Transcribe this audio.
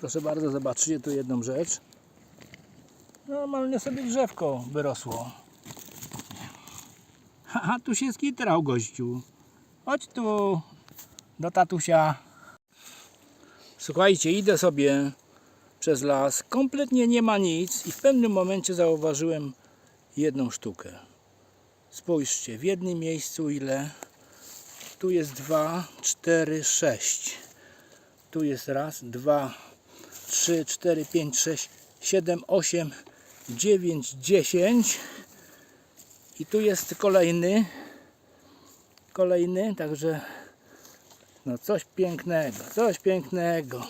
Proszę bardzo, zobaczcie tu jedną rzecz. Normalnie sobie drzewko wyrosło. Haha, tu się skitrał gościu. Chodź tu do tatusia. Słuchajcie, idę sobie przez las. Kompletnie nie ma nic i w pewnym momencie zauważyłem jedną sztukę. Spójrzcie, w jednym miejscu ile? Tu jest dwa, cztery, sześć. Tu jest raz, dwa, trzy, cztery, pięć, sześć, siedem, osiem, dziewięć, dziesięć. I tu jest kolejny. Kolejny, także no coś pięknego, coś pięknego.